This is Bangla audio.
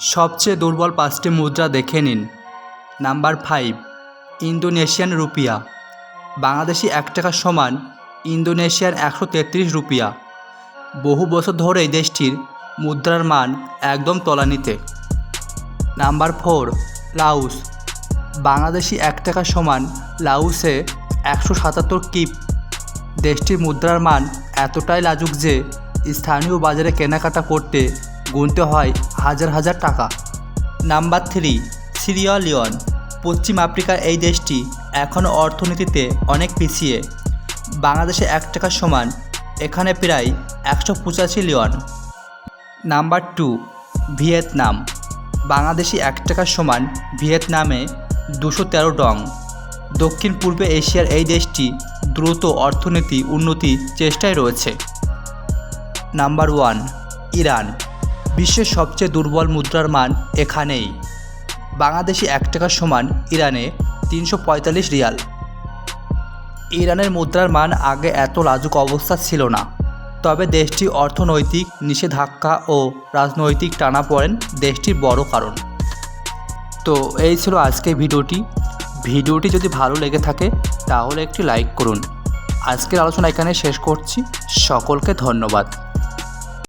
সবচেয়ে দুর্বল পাঁচটি মুদ্রা দেখে নিন। Number five, Indonesian rupiah. Bangladeshi এক টাকার সমান ইন্দোনেশিয়ার একশো তেত্রিশ রুপিয়া। বহু বছর ধরে এই দেশটির মুদ্রার মান একদম তলানিতে। Number four, Laos. বাংলাদেশি এক টাকার সমান লাউসে একশো সাতাত্তর কিপ। দেশটির মুদ্রার মান এতটাই লাজুক যে স্থানীয় বাজারে কেনাকাটা করতে গুনতে হয় হাজার হাজার টাকা। Number three, Sierra Leone. পশ্চিম আফ্রিকার এই দেশটি এখনও অর্থনীতিতে অনেক পিছিয়ে। বাংলাদেশে এক টাকার সমান, এখানে প্রায় একশো পঁচাশি Leone. Number two, Vietnam. Bangladeshi এক টাকার সমান, ভিয়েতনামে দুশো তেরো ডং। দক্ষিণ পূর্বে এশিয়ার এই দেশটি দ্রুত অর্থনীতি উন্নতি চেষ্টায় রয়েছে। Number one, Iran. বিশ্বের সবচেয়ে দুর্বল মুদ্রার মান এখানেই। বাংলাদেশি এক টাকার সমান ইরানে তিনশো পঁয়তাল্লিশ রিয়াল। ইরানের মুদ্রার মান আগে এত লাজুক অবস্থা ছিল না। তবে দেশটি অর্থনৈতিক নিষেধাজ্ঞা ও রাজনৈতিক টানা পড়েন দেশটির বড় কারণ। তো এই ছিল আজকের ভিডিওটি। ভিডিওটি যদি ভালো লেগে থাকে, তাহলে একটি লাইক করুন। আজকের আলোচনা এখানে শেষ করছি। সকলকে ধন্যবাদ।